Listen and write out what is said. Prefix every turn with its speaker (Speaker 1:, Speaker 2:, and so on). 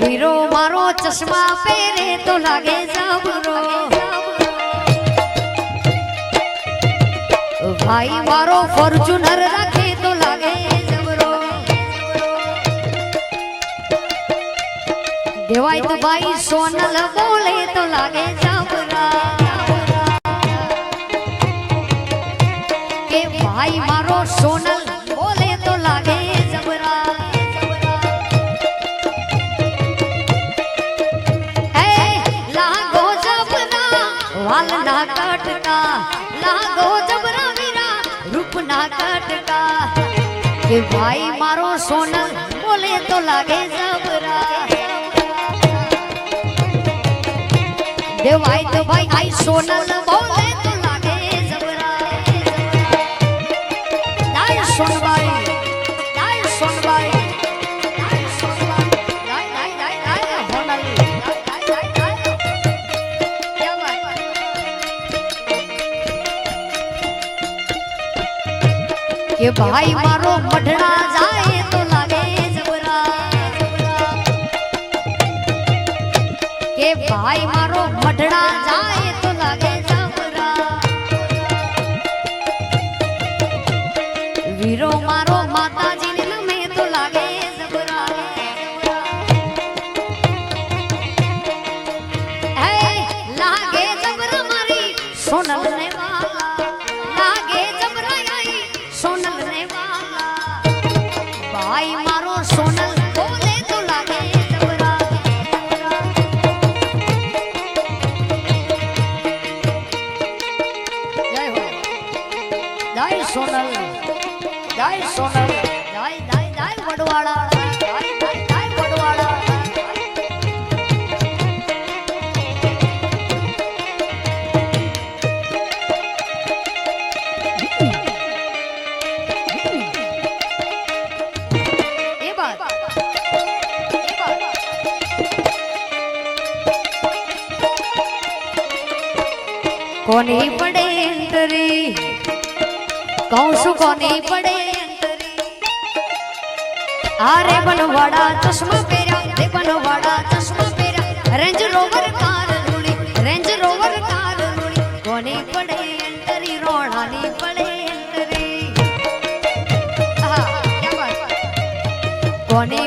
Speaker 1: વીરો, મારો ચશ્મા પહેરે તો લાગે જાબરો ભાઈ, મારો ફોર્ચ્યુનર રાખે તો લાગે જબરો દેવાય તો ભાઈ, સોનલ બોલે તો લાગે જાબરા કે ભાઈ, મારો સોનલ વાલના કટકા લાગો જબરા વીરા રૂપના કટકા કે ભાઈ મારો સોનલ બોલે તો લાગે જબરા. દેવાય તો ભાઈ આઈ સોનલ બોલે તો લાગે જબરા. દાય સોનબાઈ કે ભાઈ મારો મઢડા જાય તો લાગે જબરા કે ભાઈ મારો મઢડા જાય તો લાગે જબરા વીરો મારો માતાજીને નમે તો લાગે જબરા હે લાગે જબરા મારી સોનલ ભાઈ મારો સોનલ, બોલે તો લાગે જય જય સોનલ જય સોનલ, જય જય જય વડવાળા. કોની પડે અંતરી? કહું છું કોની પડે અંતરી? બનવાડા ચશ્મા પહેર્યા રે બનવાડા ચશ્મા પહેર્યા. રેન્જ રોવર કાર રૂડી રેન્જ રોવર કાર રૂડી કોની પડે અંતરી? રોણાની પડે અંતરી? કોની